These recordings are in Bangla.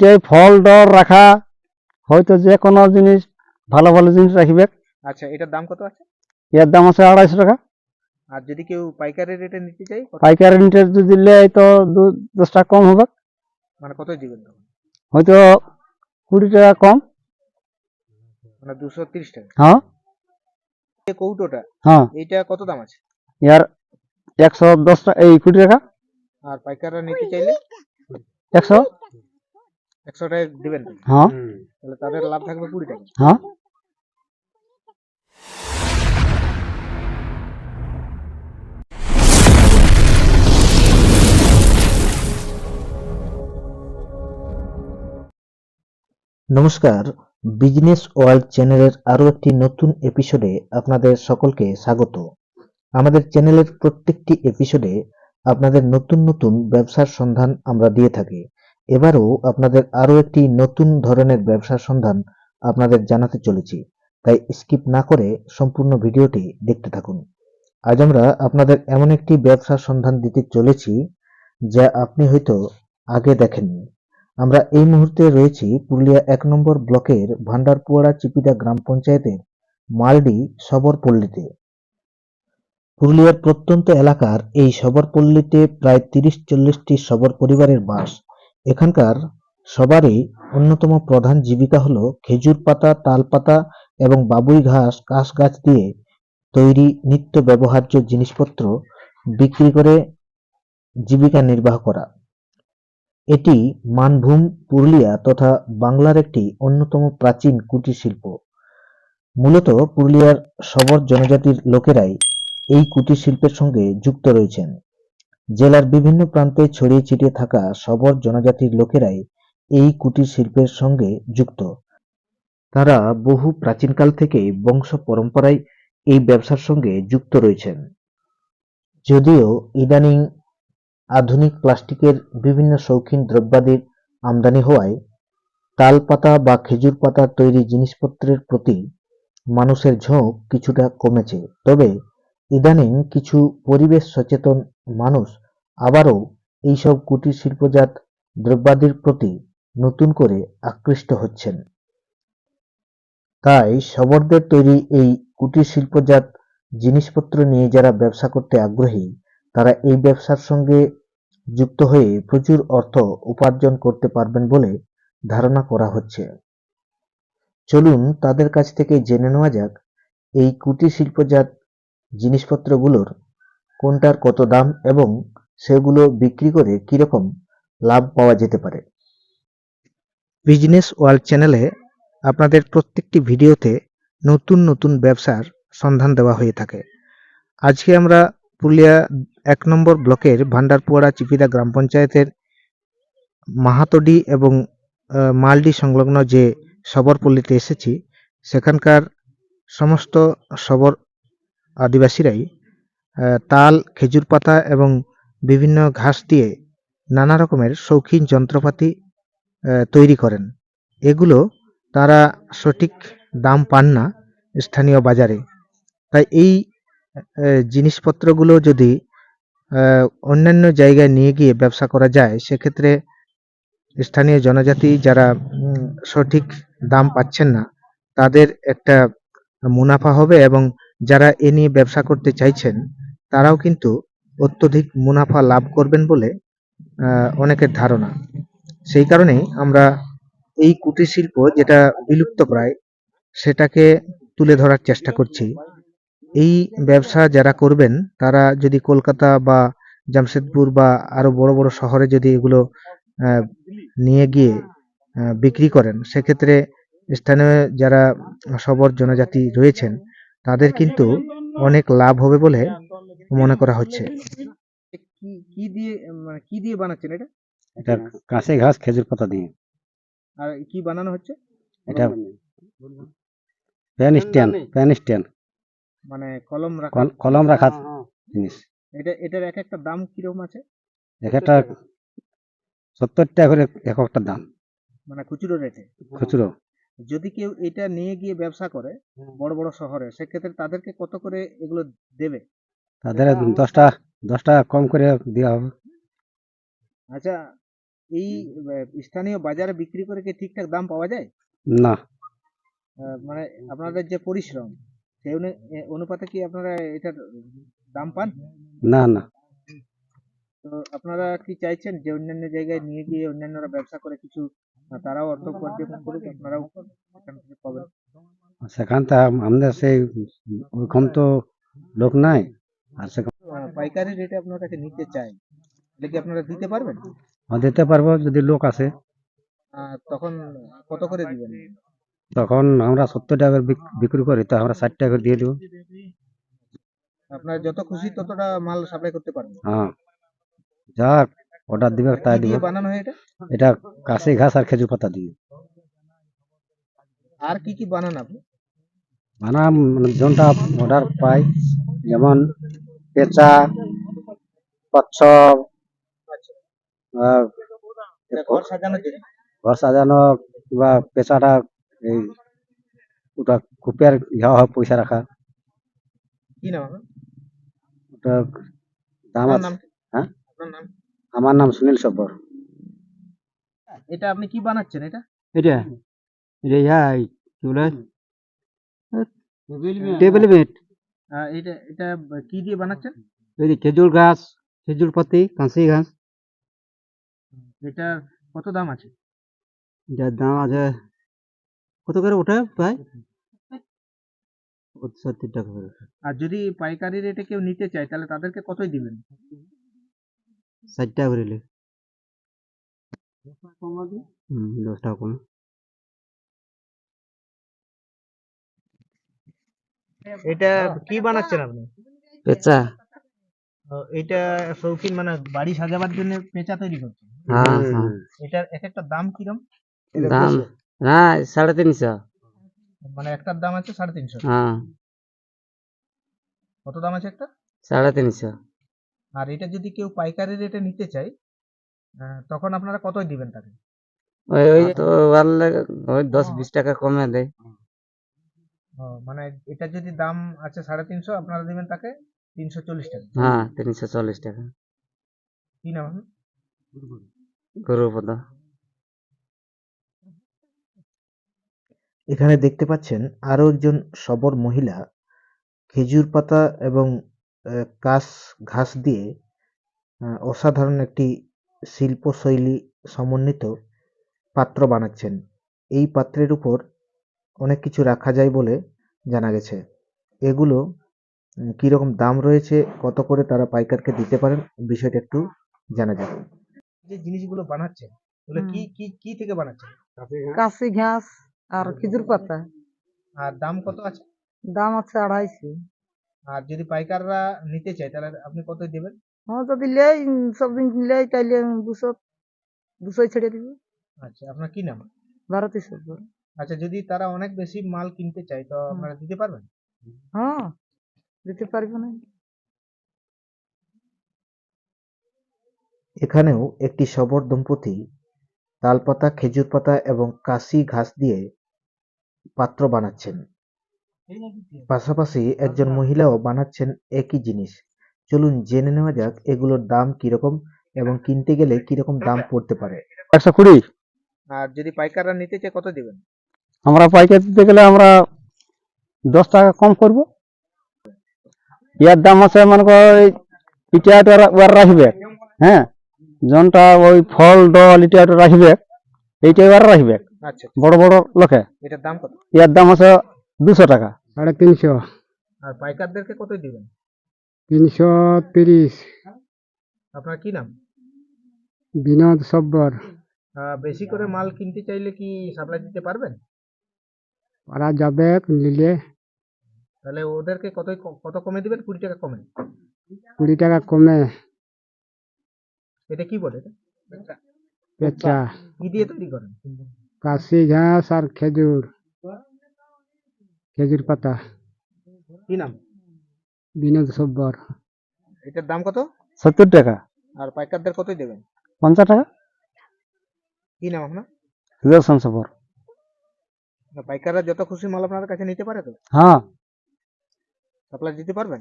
যে ফল ডর রাখা হয়তো যে কোনো জিনিস ভালো ভালো জিনিস রাখবে। আচ্ছা এটার দাম কত আছে? এর দাম আছে আড়াইশো টাকা। আর যদি কেউ পাইকারি রেটে নিতে চাই পাইকারি নিটে যদি নেয় তো দু দশ টাকা কম হবে। মানে কত দিবেন হয়তো কুড়ি টাকা কম। মানে দুশো তিরিশ টাকা। হ্যাঁ। এই কৌটোটা হ্যাঁ। এইটা কত দাম আছে? এর একশো দশ টাকা এই কুড়ি টাকা। আর পাইকাররা নিতে চাইলে? একশো। একশো টাকা দিবেন হ্যাঁ। তাহলে তাদের লাভ থাকবে কুড়ি টাকা। হ্যাঁ। নমস্কার বিজনেস ওয়ার্ল্ড চ্যানেলের আরও একটি নতুন এপিসোডে আপনাদের সকলকে স্বাগত। আমাদের চ্যানেলের প্রত্যেকটি এপিসোডে আপনাদের নতুন নতুন ব্যবসার সন্ধান আমরা দিয়ে থাকি। এবারও আপনাদের আরও একটি নতুন ধরনের ব্যবসার সন্ধান আপনাদের জানাতে চলেছি। তাই স্কিপ না করে সম্পূর্ণ ভিডিওটি দেখতে থাকুন। আজ আমরা আপনাদের এমন একটি ব্যবসার সন্ধান দিতে চলেছি, যা আপনি হয়তো আগে দেখেননি। আমরা এই মুহূর্তে রয়েছি পুরুলিয়া এক নম্বর ব্লকের ভান্ডারপুয়াড়া চিপিদা গ্রাম পঞ্চায়েতের মালডি সবরপল্লীতে। পুরুলিয়ার প্রত্যন্ত এলাকার এই সবরপল্লীতে প্রায় তিরিশ চল্লিশটি সবর পরিবারের বাস এখানকার সবারই অন্যতম প্রধান জীবিকা হলো খেজুর পাতা, তাল পাতা এবং বাবুই ঘাস, কাশ গাছ দিয়ে তৈরি নিত্য ব্যবহার্য জিনিসপত্র বিক্রি করে জীবিকা নির্বাহ করা। এটি মানভূম, পুরুলিয়া তথা বাংলার একটি অন্যতম প্রাচীন কুটির শিল্প। মূলত পুরুলিয়ার সবর জনজাতির লোকেরাই এই কুটির শিল্পের সঙ্গে যুক্ত রয়েছেন। জেলার বিভিন্ন প্রান্তে ছড়িয়ে ছিটিয়ে থাকা সবর জনজাতির লোকেরাই এই কুটির শিল্পের সঙ্গে যুক্ত। তারা বহু প্রাচীনকাল থেকে বংশ পরম্পরায় এই ব্যবসার সঙ্গে যুক্ত রয়েছেন। যদিও ইদানিং আধুনিক প্লাস্টিকের বিভিন্ন শৌখিন দ্রব্যাদির আমদানি হওয়ায় তাল পাতা বা খেজুর পাতা তৈরি জিনিসপত্রের প্রতি মানুষের ঝোঁক কিছুটা কমেছে। তবে ইদানিং কিছু পরিবেশ সচেতন মানুষ আবারও এইসব কুটির শিল্পজাত দ্রব্যাদির প্রতি নতুন করে আকৃষ্ট হচ্ছেন। তাই শবরদের তৈরি এই কুটির শিল্পজাত জিনিসপত্র নিয়ে যারা ব্যবসা করতে আগ্রহী, তারা এই ব্যবসার সঙ্গে যুক্ত হয়ে প্রচুর অর্থ উপার্জন করতে পারবেন বলে ধারণা করা হচ্ছে। চলুন তাদের কাছ থেকে জেনে নেওয়া যাক, এই কুটির শিল্পজাত জিনিসপত্রগুলোর কোনটার কত দাম এবং সেগুলো বিক্রি করে কীরকম লাভ পাওয়া যেতে পারে? বিজনেস ওয়ার্ল্ড চ্যানেলে আপনাদের প্রত্যেকটি ভিডিওতে নতুন নতুন ব্যবসার সন্ধান দেওয়া হয়ে থাকে। আজকে আমরা পুরুলিয়া এক নম্বর ব্লকের ভান্ডারপুয়াড়া চিপিদা গ্রাম পঞ্চায়েতের মাহাতডি এবং মালডি সংলগ্ন যে সবরপল্লীতে এসেছি, সেখানকার সমস্ত সবর আদিবাসীরাই তাল, খেজুর পাতা এবং বিভিন্ন ঘাস দিয়ে নানা রকমের শৌখিন যন্ত্রপাতি তৈরি করেন। এগুলো তারা সঠিক দাম পান না স্থানীয় বাজারে। তাই এই জিনিসপত্রগুলো যদি অন্যান্য জায়গায় নিয়ে গিয়ে ব্যবসা করা যায়, সেক্ষেত্রে স্থানীয় জনজাতি যারা সঠিক দাম পাচ্ছেন না, তাদের একটা মুনাফা হবে এবং যারা এ নিয়ে ব্যবসা করতে চাইছেন, তারাও কিন্তু অত্যধিক মুনাফা লাভ করবেন বলে অনেকের ধারণা। সেই কারণেই আমরা এই কুটির শিল্প যেটা বিলুপ্ত প্রায়, সেটাকে তুলে ধরার চেষ্টা করছি। এই ব্যবসা যারা করবেন, তারা যদি কলকাতা বা জামশেদপুর বা আরও বড় বড় শহরে যদি এগুলো নিয়ে গিয়ে বিক্রি করেন, সেক্ষেত্রে স্থানীয় যারা সবর জনজাতি রয়েছেন, তাদের কিন্তু অনেক লাভ হবে বলে মনে করা হচ্ছে। কি কি দিয়ে মানে কি দিয়ে বানাচ্ছেন এটা? এটা কাঁচে ঘাস খেজুর পাতা দিয়ে। আর কি বানানো হচ্ছে? এটা প্যান স্ট্যান্ড মানে কলম রাখা? কলম রাখা জিনিস। এটা এটার এক একটা দাম কীরকম আছে? এক একটা সত্তর টাকা করে এক একটা দাম। মানে খুচরো রেটে? খুচরো। যদি কেউ এটা নিয়ে গিয়ে ব্যবসা করে বড় বড় শহরে সেক্ষেত্রে তাদেরকে কত করে এগুলো দেবে? তাদের দশটা দশটা কম করে দেওয়া হবে। আচ্ছা এই স্থানীয় বাজারে বিক্রি করে কি ঠিকঠাক দাম পাওয়া যায়? না। মানে আপনাদের যে পরিশ্রম সেই অনু- অনুপাতে কি আপনারা এটার দাম পান? না না। তো আপনারা কি চাইছেন যে অন্যান্য জায়গায় নিয়ে গিয়ে অন্যান্যরা ব্যবসা করে কিছু তারাও অর্থ উপার্জন করুক আপনারাও এখান থেকে পাবেন? সেখান থেকে আমাদের সেই ওরকম তো লোক নাই। আর সেখান পাইকারি রেটে আপনার কাছে নিতে চাই এটা কি আপনারা দিতে পারবেন? দিতে পারব যদি লোক আসে। আহ, তখন কত করে দিবেন? তখন আমরা সত্তর টাকা করে বিক্রি করি তো আমরা ষাট টাকা দিয়ে দেবো। আপনারা যত খুশি ততটা মাল সাপ্লাই করতে পারবেন। হ্যাঁ। যা অর্ডার দিবে তাই দিব। বানানো হয় এটা? এটা কাশি ঘাস আর খেজুর পাতা দিয়ে। আর কি কি বানান আপনি? মানে মানে যোনটা অর্ডার পাই যেমন পেঁচা কচ্ছপ ঘর সাজানো কিংবা পেঁচাটা এই ওটা কুপিয়ার ইয়া হয় পয়সা রাখা। কি নাম ওটা দাম? হ্যাঁ? আমার নাম সুনীল সব্বর। এটা আপনি কি বানাচ্ছেন এটা? এটা? এটা ইয়া কি বলে টেবিল আহ, এটা এটা কি দিয়ে বানাচ্ছেন? এই যে খেজুর গাছ খেজুর পাতি কাঁচি ঘাস এটা কত দাম আছে? এটার দাম আছে কত করে ওঠে প্রায়? সত্তর টাকা করে আর যদি পাইকারি রেটে কেউ নিতে চায় তাহলে তাদেরকে কতই দিবেন? ষাট টাকা করে। দশ টাকা কম। এটা কি বানাচ্ছেন আপনি? পেঁচা। এটা শৌখিন মানে বাড়ি সাজাবার জন্য পেঁচা তৈরি করছেন? হ্যাঁ হ্যাঁ। এটার এক একটা দাম কিরম? দাম না সাড়ে তিনশো। মানে একটার দাম আছে সাড়ে তিনশো? হ্যাঁ। কত দাম আছে একটা? সাড়ে তিনশো। আর এটা যদি কেউ পাইকারি রেটে নিতে চায় তখন আপনারা কতই দিবেন তাকে? ওই ওই তো দশ বিশ টাকা কমে দেয়। মানে এটা যদি দাম আছে সাড়ে তিনশো আপনারা দিবেন তাকে তিনশো চল্লিশ টাকা। হ্যাঁ তিনশো চল্লিশ টাকা। কি নাম? গরুপদ। এখানে দেখতে পাচ্ছেন আরও একজন সবর মহিলা খেজুর পাতা এবং আহ, কাশ ঘাস দিয়ে আহ, অসাধারণ একটি শিল্পশৈলী সমন্বিত পাত্র বানাচ্ছেন। এই পাত্রের উপর অনেক কিছু রাখা যায় বলে জানা গেছে। এগুলো কীরকম দাম রয়েছে কত করে তারা পাইকারকে দিতে পারেন বিষয়টা একটু জানা যাবে। যে জিনিসগুলো বানাচ্ছেন ওগুলো কি কি কি থেকে বানাচ্ছেন? কাশি ঘাস। আর খেজুর পাতা। আর দাম কত আছে? দাম আছে আড়াইশো। আর যদি পাইকাররা নিতে চায় তাহলে আপনি কত দেবেন? হ্যাঁ যদি লেই সব দিন লেই তাইলে দুশো দুশোই ছেড়ে দিব। আচ্ছা আপনার কি নাম? ভারতী সব্বর আচ্ছা যদি তারা অনেক বেশি মাল কিনতে চায় তো আপনারা দিতে পারবেন? হ্যাঁ দিতে পারব না। এখানেও একটি সবর দম্পতি তালপাতা খেজুর পাতা এবং কাশি ঘাস দিয়ে পাত্র বানাচ্ছেন। পাশাপাশি একজন মহিলাও বানাচ্ছেন একই জিনিস। চলুন জেনে নেওয়া যাক এগুলোর দাম কীরকম এবং কিনতে গেলে কীরকম দাম পড়তে পারে। একশো কুড়ি? আর যদি পাইকাররা নিতে চায় কত দিবেন? আমরা পাইকারি দিতে গেলে আমরা দশ টাকা কম করব। ইয়ার দাম আছে মনে কর ওই ইটা ওয়ার রাখবে। হ্যাঁ? জনটা ওই ফল ডল ইটা রাখবে। এইটা ওয়ার রাখবে। আচ্ছা বড় বড় লোকে। এটার দাম কত? ইয়ার দাম আছে দুশো টাকা। সাড়ে তিনশো। আর পাইকারদেরকে কতই দিবেন? তিনশো তিরিশ। আপনার কি নাম? বিনোদ সব্বর। বেশি করে মাল কিনতে চাইলে কি সাপ্লাই দিতে পারবেন? ওরা যাবে নিলে। তাহলে ওদেরকে কত কত কমে দিবেন? কুড়ি টাকা কমে। কুড়ি টাকা কমে। এটা কি বলে এটা? পেঁচা কি দিয়ে তৈরি করেন? কাশি ঘাস আর খেজুর। খেজুর পাতা। কি নাম? বিনোদ সব্বর। এটার দাম কত? সত্তর টাকা। আর পাইকারদের কতই দেবেন? পঞ্চাশ টাকা। কি নাম আপনার? সুদর্শন সব্বর। পাইকাররা যত খুশি মাল আপনার কাছে নিতে পারে তো? হ্যাঁ। সাপ্লাই দিতে পারবেন?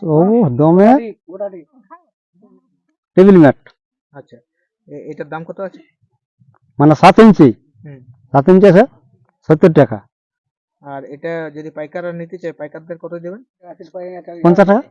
ସବୁ দমে। Table mat. আচ্ছা এটার দাম কত আছে? মানে সাত ইঞ্চি। হুম। সাত ইঞ্চি আছে সত্তর টাকা। আর এটা যদি পাইকাররা নিতে চায় পাইকারদের কত দেবেন? পঞ্চাশ টাকা।